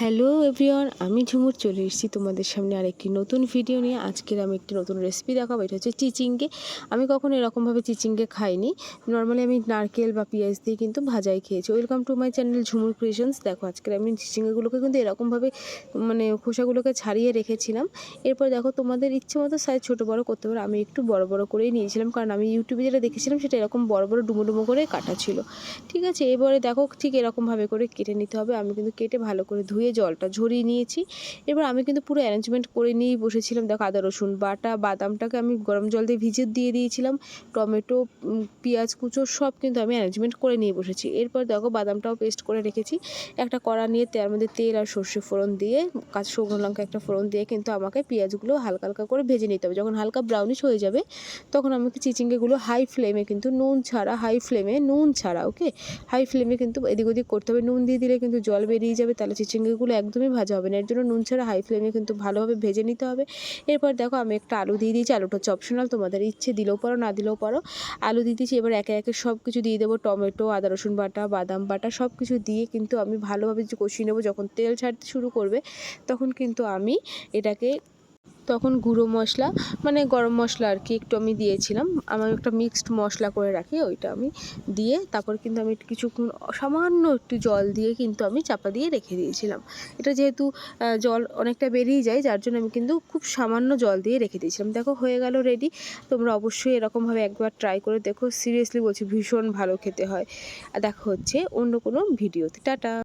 Hello everyone, আমি ঝুমুর চলে এসেছি তোমাদের সামনে আর একটি নতুন ভিডিও নিয়ে। আজকের আমি একটি নতুন রেসিপি দেখাবো, এটা হচ্ছে চিচিঙ্গে। আমি কখনো এরকমভাবে চিচিঙ্গে খাইনি। নর্মালি আমি নারকেল বা পেঁয়াজ দিয়ে কিন্তু ভাজাই খেয়েছি। Welcome to my channel Jhumur creations দেখো, আজকের আমি চিচিঙ্গেগুলোকে কিন্তু এরকমভাবে মানে খোসাগুলোকে ছাড়িয়ে রেখেছিলাম। এরপর দেখো, তোমাদের ইচ্ছে মতো সাইজ ছোটো বড়ো করতে পারো। আমি একটু বড় বড় করেই নিয়েছিলাম, কারণ আমি ইউটিউবে যেটা দেখেছিলাম, সেটা এরকম বড় বড় ডুমো ডুমো করে কাটা ছিল। ঠিক আছে, এবারে দেখো, ঠিক এরকমভাবে করে কেটে নিতে হবে। আমি কিন্তু কেটে ভালো করে ধুয়ে জলটা ঝরিয়ে নিয়েছি। এবার আমি কিন্তু পুরো অ্যারেঞ্জমেন্ট করে নিয়েই বসেছিলাম। দেখো আদা, রসুন বাটা, বাদামটাকে আমি গরম জল দিয়ে ভিজে দিয়ে দিয়েছিলাম। টমেটো পেঁয়াজ, কুচো সব কিন্তু আমি অ্যারেঞ্জমেন্ট করে নিয়ে বসেছি। এরপর দেখো বাদামটাও পেস্ট করে রেখেছি। একটা কড়া নিয়ে তার মধ্যে তেল আর সর্ষে ফোড়ন দিয়ে, কাঁচা শুকনো লঙ্কা একটা ফোড়ন দিয়ে কিন্তু আমাকে পেঁয়াজগুলো হালকা হালকা করে ভেজে নিতে হবে। যখন হালকা ব্রাউনিশ হয়ে যাবে, তখন আমাকে চিচিঙ্গেগুলো হাই ফ্লেমে কিন্তু নুন ছাড়া হাই ফ্লেমে নুন ছাড়া ওকে হাই ফ্লেমে কিন্তু এদিক ওদিক করতে হবে। নুন দিয়ে দিলে কিন্তু জল বেরিয়ে যাবে, তাহলে চিচিঙ্গেগুলো একদমই ভাজা হবে না। এর জন্য নুন ছাড়া হাই ফ্লেমে কিন্তু ভালোভাবে ভেজে নিতে হবে। এরপর দেখো আমি একটা আলু দিয়ে দিয়েছি। আলুটা হচ্ছে অপশনাল তোমাদের ইচ্ছে দিলেও পারো, না দিলেও পারো। আলু দিয়ে দিয়েছি, এবার একে একে সব কিছু দিয়ে দেবো। টমেটো, আদা, রসুন বাটা, বাদাম বাটা সব কিছু দিয়ে কিন্তু আমি ভালোভাবে কষিয়ে নেব, যখন তেল ছাড়তে শুরু করবে, তখন কিন্তু আমি এটাকে তখন গুঁড়ো মশলা মানে গরম মশলা আর কি একটু আমি দিয়েছিলাম। আমার একটা মিক্সড মশলা করে রাখি, ওইটা আমি দিয়ে তারপর কিন্তু আমি কিছুক্ষণ সামান্য একটু জল দিয়ে কিন্তু আমি চাপা দিয়ে রেখে দিয়েছিলাম। এটা যেহেতু জল অনেকটা বেরিয়ে যায়, যার জন্য আমি কিন্তু খুব সামান্য জল দিয়ে রেখে দিয়েছিলাম। দেখো, হয়ে গেল রেডি তোমরা অবশ্যই এরকমভাবে একবার ট্রাই করে দেখো। সিরিয়াসলি বলছি, ভীষণ ভালো খেতে হয়। আর দেখো হচ্ছে অন্য কোনো ভিডিওতে টাটা!